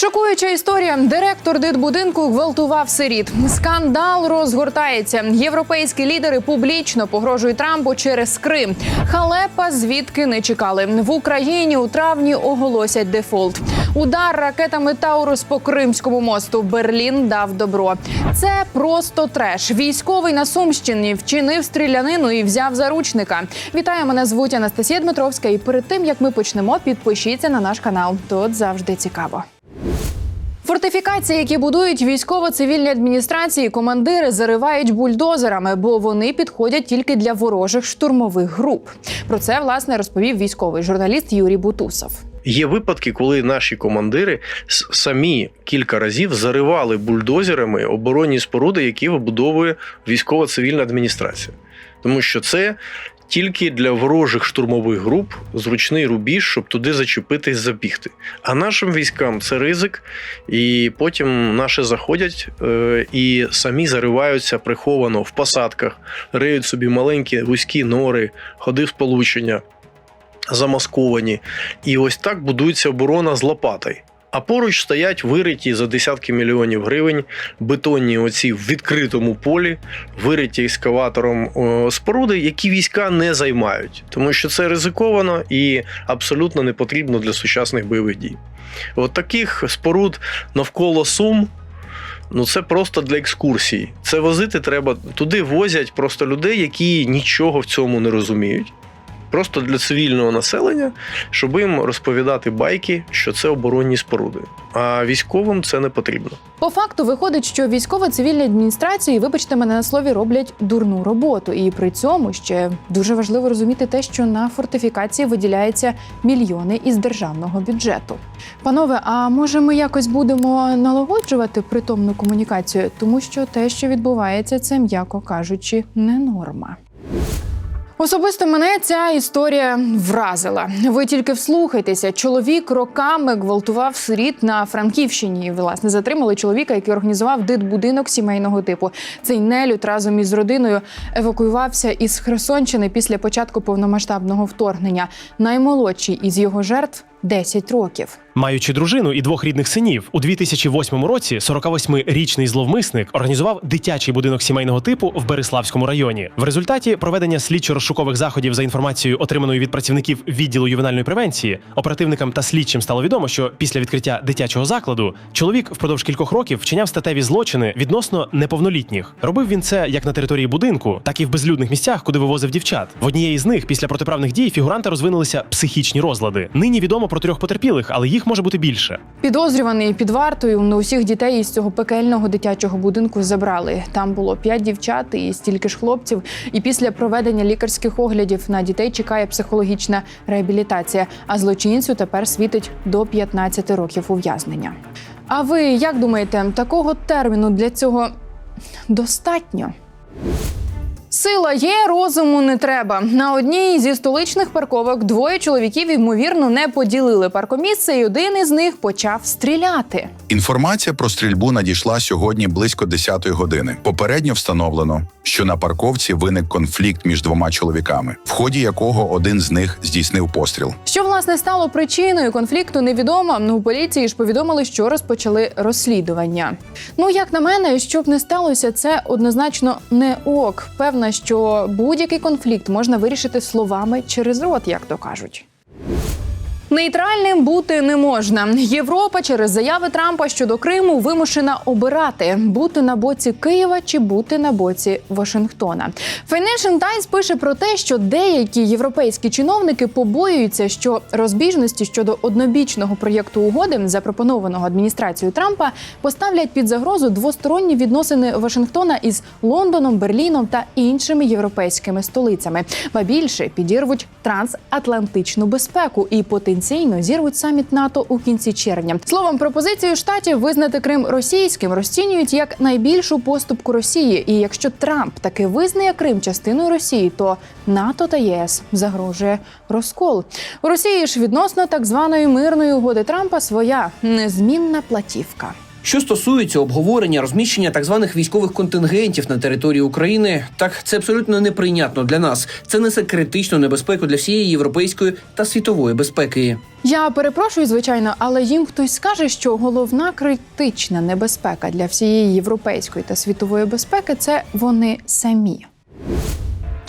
Шокуюча історія. Директор дитбудинку гвалтував сиріт. Скандал розгортається. Європейські лідери публічно погрожують Трампу через Крим. Халепа звідки не чекали. В Україні у травні оголосять дефолт. Удар ракетами Таурус по Кримському мосту. Берлін дав добро. Це просто треш. Військовий на Сумщині вчинив стрілянину і взяв заручника. Вітаю, мене звуть Анастасія Дмитровська. І перед тим як ми почнемо, підпишіться на наш канал. Тут завжди цікаво. Фортифікації, які будують військово-цивільні адміністрації, командири заривають бульдозерами, бо вони підходять тільки для ворожих штурмових груп. Про це власне розповів військовий журналіст Юрій Бутусов. Є випадки, коли наші командири самі кілька разів заривали бульдозерами оборонні споруди, які вибудовує військово-цивільна адміністрація, тому що це. Тільки для ворожих штурмових груп зручний рубіж, щоб туди зачепитись, забігти. А нашим військам це ризик, і потім наші заходять е, і самі зариваються приховано в посадках, риють собі маленькі вузькі нори, ходи сполучення, замасковані. І ось так будується оборона з лопатою. А поруч стоять вириті за десятки мільйонів гривень бетонні оці в відкритому полі, вириті ескаватором споруди, які війська не займають, тому що це ризиковано і абсолютно не потрібно для сучасних бойових дій. От таких споруд навколо Сум. Ну, це просто для екскурсії. Це возити треба. Туди возять просто людей, які нічого в цьому не розуміють. Просто для цивільного населення, щоб їм розповідати байки, що це оборонні споруди. А військовим це не потрібно. По факту виходить, що військово-цивільні адміністрації, вибачте мене на слові, роблять дурну роботу. І при цьому ще дуже важливо розуміти те, що на фортифікації виділяються мільйони із державного бюджету. Панове, а може ми якось будемо налагоджувати притомну комунікацію, тому що те, що відбувається, це м'яко кажучи, не норма. Особисто мене ця історія вразила. Ви тільки вслухайтеся. Чоловік роками гвалтував сиріт на Франківщині. Власне, затримали чоловіка, який організував дитбудинок сімейного типу. Цей нелюд разом із родиною евакуювався із Херсонщини після початку повномасштабного вторгнення. Наймолодший із його жертв 10 років. Маючи дружину і двох рідних синів, у 2008 році 48-річний зловмисник організував дитячий будинок сімейного типу в Береславському районі. В результаті проведення слідчо-розшукових заходів за інформацією, отриманою від працівників відділу ювенальної превенції, оперативникам та слідчим стало відомо, що після відкриття дитячого закладу чоловік впродовж кількох років вчиняв статеві злочини відносно неповнолітніх. Робив він це як на території будинку, так і в безлюдних місцях, куди вивозив дівчат. В однієї з них після протиправних дій фігуранта розвинулися психічні розлади. Нині відомо про трьох потерпілих, але їх може бути більше. Підозрюваний під вартою не усіх дітей із цього пекельного дитячого будинку забрали. Там було п'ять дівчат і стільки ж хлопців. І після проведення лікарських оглядів на дітей чекає психологічна реабілітація. А злочинцю тепер світить до 15 років ув'язнення. А ви як думаєте, такого терміну для цього достатньо? Сила є, розуму не треба. На одній зі столичних парковок двоє чоловіків ймовірно не поділили паркомісце, і один із них почав стріляти. Інформація про стрільбу надійшла сьогодні близько 10-ї години. Попередньо встановлено, що на парковці виник конфлікт між двома чоловіками, в ході якого один з них здійснив постріл. Що власне стало причиною конфлікту, невідомо. Ну у поліції ж повідомили, що розпочали розслідування. Ну як на мене, щоб не сталося, це однозначно не ок. Певна, що будь-який конфлікт можна вирішити словами через рот, як то кажуть. Нейтральним бути не можна. Європа через заяви Трампа щодо Криму вимушена обирати бути на боці Києва чи бути на боці Вашингтона. Financial Times пише про те, що деякі європейські чиновники побоюються, що розбіжності щодо однобічного проєкту угоди, запропонованого адміністрацією Трампа, поставлять під загрозу двосторонні відносини Вашингтона із Лондоном, Берліном та іншими європейськими столицями. Ба більше підірвуть трансатлантичну безпеку і потенційно зірвуть саміт НАТО у кінці червня. Словом, пропозицію штатів визнати Крим російським розцінюють як найбільшу поступку Росії. І якщо Трамп таки визнає Крим частиною Росії, то НАТО та ЄС загрожує розкол. У Росії ж відносно так званої мирної угоди Трампа своя незмінна платівка. Що стосується обговорення розміщення так званих військових контингентів на території України, так це абсолютно неприйнятно для нас. Це несе критичну небезпеку для всієї європейської та світової безпеки. Я перепрошую, звичайно, але їм хтось скаже, що головна критична небезпека для всієї європейської та світової безпеки це вони самі.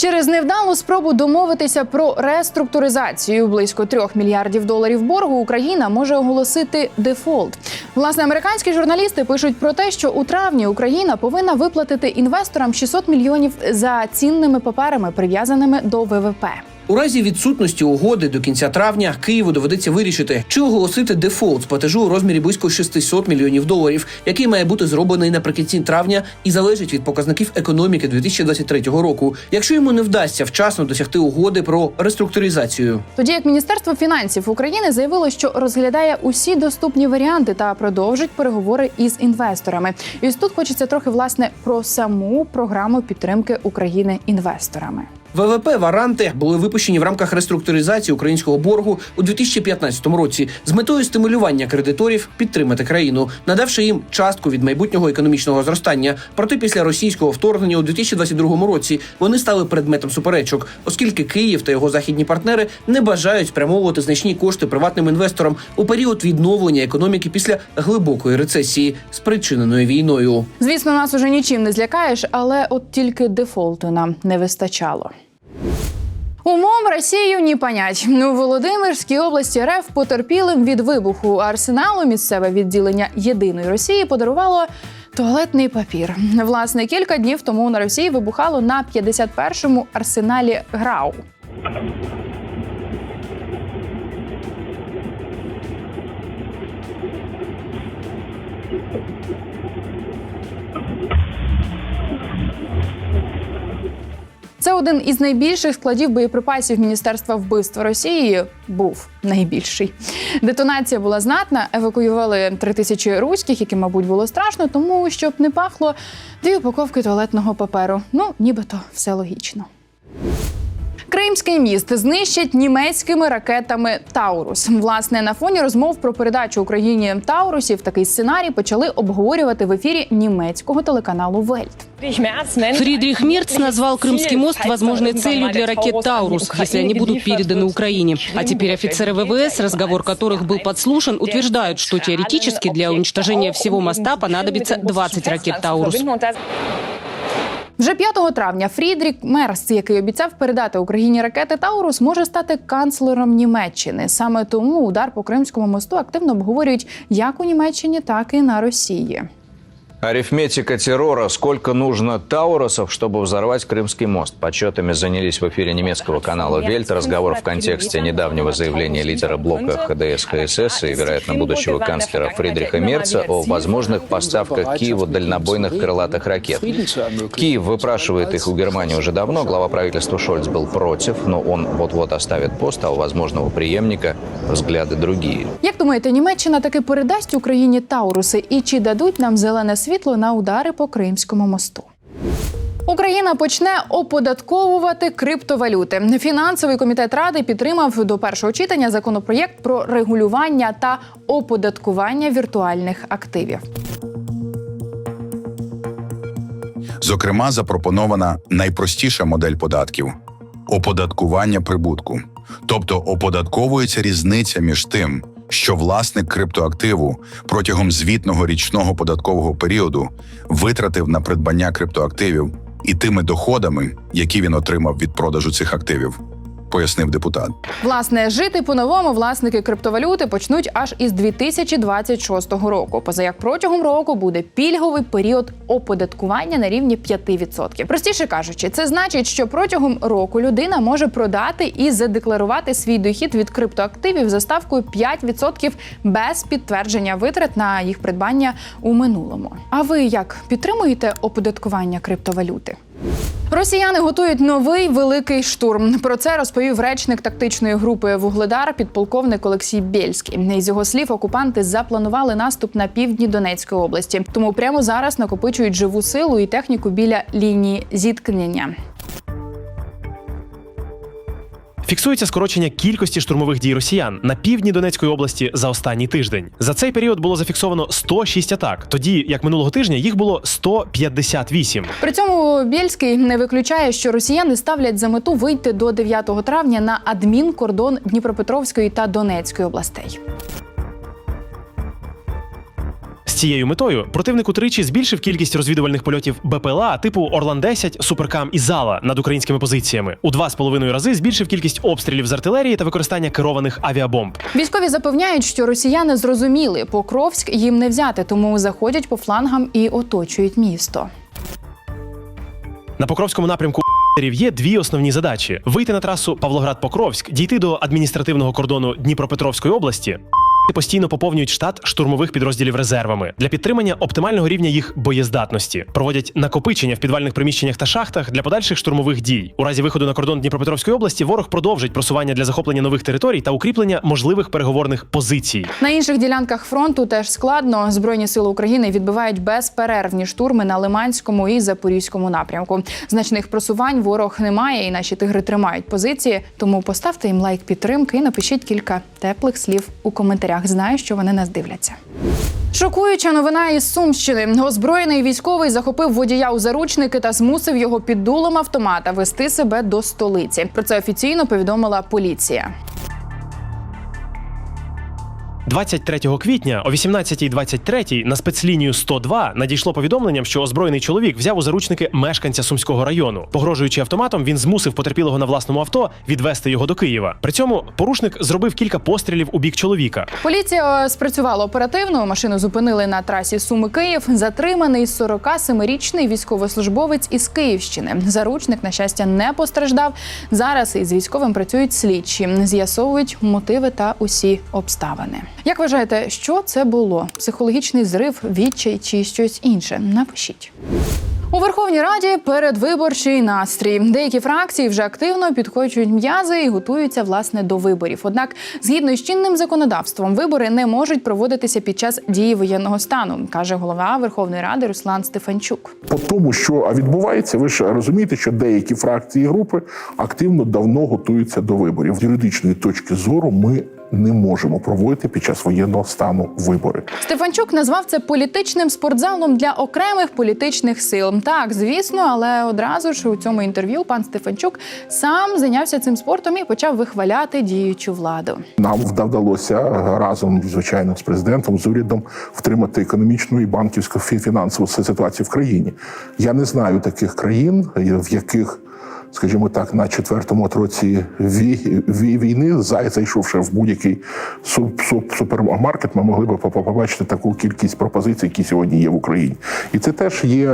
Через невдалу спробу домовитися про реструктуризацію близько трьох мільярдів доларів боргу Україна може оголосити дефолт. Власне, американські журналісти пишуть про те, що у травні Україна повинна виплатити інвесторам 600 мільйонів за цінними паперами, прив'язаними до ВВП. У разі відсутності угоди до кінця травня Києву доведеться вирішити, чи оголосити дефолт з платежу у розмірі близько 600 мільйонів доларів, який має бути зроблений наприкінці травня і залежить від показників економіки 2023 року, якщо йому не вдасться вчасно досягти угоди про реструктуризацію. Тоді як Міністерство фінансів України заявило, що розглядає усі доступні варіанти та продовжить переговори із інвесторами. І ось тут хочеться трохи власне про саму програму підтримки України інвесторами. ВВП варанти були випущені в рамках реструктуризації українського боргу у 2015 році з метою стимулювання кредиторів підтримати країну, надавши їм частку від майбутнього економічного зростання. Проте після російського вторгнення у 2022 році вони стали предметом суперечок, оскільки Київ та його західні партнери не бажають спрямовувати значні кошти приватним інвесторам у період відновлення економіки після глибокої рецесії, спричиненої війною. Звісно, нас уже нічим не злякаєш, але от тільки дефолту нам не вистачало. Умом Росію ні понять. У Володимирській області РФ потерпілим від вибуху арсеналу місцеве відділення єдиної Росії подарувало туалетний папір. Власне, кілька днів тому на Росії вибухало на 51-му арсеналі ГРАУ. Це один із найбільших складів боєприпасів Міністерства вбивства Росії. Був найбільший. Детонація була знатна. Евакуювали три тисячі руських, яким, мабуть, було страшно, тому щоб не пахло дві упаковки туалетного паперу. Ну, нібито все логічно. Кримський міст знищать німецькими ракетами Таурус. Власне, на фоні розмов про передачу Україні Таурусів такий сценарій почали обговорювати в ефірі німецького телеканалу Вельт. Фридрих Мерц назвал Крымский мост возможной целью для ракет «Таурус», если они будут переданы Украине. А теперь офицеры ВВС, разговор которых был подслушан, утверждают, что теоретически для уничтожения всего моста понадобится 20 ракет «Таурус». Вже 5 травня Фрідрік Мерс, який обіцяв передати Україні ракети Таурус, може стати канцлером Німеччини. Саме тому удар по Кримському мосту активно обговорюють як у Німеччині, так і на Росії. Арифметика террора. Сколько нужно таурусов, чтобы взорвать Крымский мост? Подсчетами занялись в эфире немецкого канала «Вельт». Разговор в контексте недавнего заявления лидера блока ХДС ХСС и, вероятно, будущего канцлера Фридриха Мерца о возможных поставках Киеву дальнобойных крылатых ракет. Киев выпрашивает их у Германии уже давно. Глава правительства Шольц был против, но он вот-вот оставит пост, а у возможного преемника взгляды другие. Як думаєте, Німеччина таки передасть Україні Тауруси і чи дадуть нам зелене світло На удари по Кримському мосту? Україна почне оподатковувати криптовалюти. Фінансовий комітет ради підтримав до першого читання законопроєкт про регулювання та оподаткування віртуальних активів. Зокрема, запропонована найпростіша модель податків оподаткування прибутку. Тобто оподатковується різниця між тим, що власник криптоактиву протягом звітного річного податкового періоду витратив на придбання криптоактивів і тими доходами, які він отримав від продажу цих активів, пояснив депутат. Власне, жити по-новому власники криптовалюти почнуть аж із 2026 року. Поза як протягом року буде пільговий період оподаткування на рівні 5%. Простіше кажучи, це значить, що протягом року людина може продати і задекларувати свій дохід від криптоактивів за ставкою 5% без підтвердження витрат на їх придбання у минулому. А ви як підтримуєте оподаткування криптовалюти? Росіяни готують новий великий штурм. Про це розповів речник тактичної групи Вугледар, підполковник Олексій Бєльський. Із його слів, окупанти запланували наступ на півдні Донецької області. Тому прямо зараз накопичують живу силу і техніку біля лінії зіткнення. Фіксується скорочення кількості штурмових дій росіян на півдні Донецької області за останній тиждень. За цей період було зафіксовано 106 атак, тоді як минулого тижня їх було 158. При цьому Бєльський не виключає, що росіяни ставлять за мету вийти до 9 травня на адмінкордон Дніпропетровської та Донецької областей. Цією метою противник утричі збільшив кількість розвідувальних польотів БПЛА типу Орлан-10, Суперкам і Зала над українськими позиціями. У два з половиною рази збільшив кількість обстрілів з артилерії та використання керованих авіабомб. Військові запевняють, що росіяни зрозуміли, Покровськ їм не взяти, тому заходять по флангам і оточують місто. На Покровському напрямку є дві основні задачі: вийти на трасу Павлоград-Покровськ, дійти до адміністративного кордону Дніпропетровської області. Постійно поповнюють штат штурмових підрозділів резервами для підтримання оптимального рівня їх боєздатності. Проводять накопичення в підвальних приміщеннях та шахтах для подальших штурмових дій. У разі виходу на кордон Дніпропетровської області ворог продовжить просування для захоплення нових територій та укріплення можливих переговорних позицій. На інших ділянках фронту теж складно. Збройні сили України відбивають безперервні штурми на Лиманському і Запорізькому напрямку. Значних просувань ворог не має, і наші тигри тримають позиції. Тому поставте їм лайк підтримки і напишіть кілька теплих слів у коментарях. Знаю, що вони нас дивляться. Шокуюча новина із Сумщини. Озброєний військовий захопив водія у заручники та змусив його під дулом автомата вести себе до столиці. Про це офіційно повідомила поліція. 23 квітня о 18.23 на спецлінію 102 надійшло повідомленням, що озброєний чоловік взяв у заручники мешканця сумського району. Погрожуючи автоматом, він змусив потерпілого на власному авто відвести його до Києва. При цьому порушник зробив кілька пострілів у бік чоловіка. Поліція е, спрацювала оперативно. Машину зупинили на трасі Суми Київ. Затриманий 47-річний військовослужбовець із Київщини. Заручник, на щастя, не постраждав. Зараз із військовим працюють слідчі, з'ясовують мотиви та усі обставини. Як вважаєте, що це було? Психологічний зрив, відчай чи щось інше? Напишіть. У Верховній Раді передвиборчий настрій. Деякі фракції вже активно підкочують м'язи і готуються власне до виборів. Однак, згідно з чинним законодавством, вибори не можуть проводитися під час дії воєнного стану, каже голова Верховної Ради Руслан Стефанчук. По тому, що відбувається, ви ж розумієте, що деякі фракції і групи активно давно готуються до виборів. З юридичної точки зору ми не можемо проводити під час воєнного стану вибори. Стефанчук назвав це політичним спортзалом для окремих політичних сил. Так, звісно, але одразу ж у цьому інтерв'ю пан Стефанчук сам зайнявся цим спортом і почав вихваляти діючу владу. Нам вдалося разом, звичайно, з президентом, з урядом втримати економічну і банківську фі- фінансову ситуацію в країні. Я не знаю таких країн, в яких. Скажімо так, на четвертому от році ві- ві- війни, зай- зайшовши в будь-який суп- суп- супермаркет, ми могли б по- по- побачити таку кількість пропозицій, які сьогодні є в Україні. І це теж є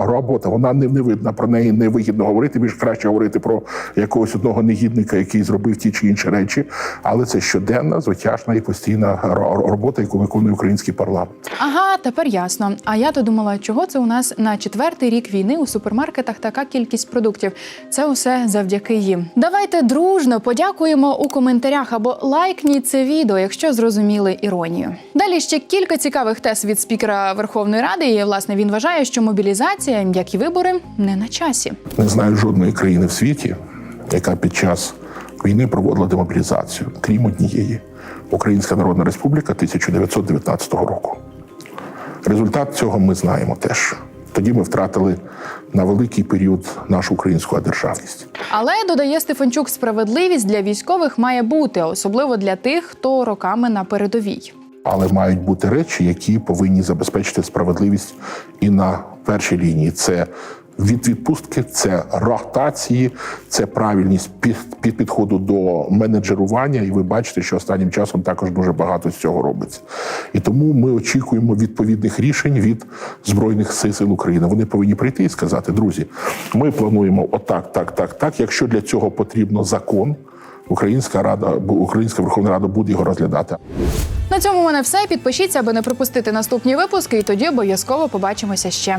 робота. Вона не видна про неї не вигідно говорити. Більш краще говорити про якогось одного негідника, який зробив ті чи інші речі. Але це щоденна, звитяжна і постійна робота, яку виконує український парламент. Ага, тепер ясно. А я то думала, чого це у нас на четвертий рік війни у супермаркетах така кількість продуктів. Це усе завдяки їм. Давайте дружно подякуємо у коментарях або лайкніть це відео, якщо зрозуміли іронію. Далі ще кілька цікавих тез від спікера Верховної Ради. І власне він вважає, що мобілізація, як і вибори, не на часі. Не знаю жодної країни в світі, яка під час війни проводила демобілізацію, крім однієї Українська Народна Республіка 1919 року. Результат цього ми знаємо теж. Тоді ми втратили на великий період нашу українську державність. Але додає Стефанчук, справедливість для військових має бути, особливо для тих, хто роками на передовій. Але мають бути речі, які повинні забезпечити справедливість і на першій лінії. Це від відпустки, це ротації, це правильність під, під підходу до менеджерування. І ви бачите, що останнім часом також дуже багато з цього робиться. І тому ми очікуємо відповідних рішень від збройних сил України. Вони повинні прийти і сказати: друзі, ми плануємо отак, так, так, так. Якщо для цього потрібно закон. Українська рада, Українська Верховна Рада буде його розглядати. На цьому в мене все. Підпишіться, аби не пропустити наступні випуски, і тоді обов'язково побачимося ще.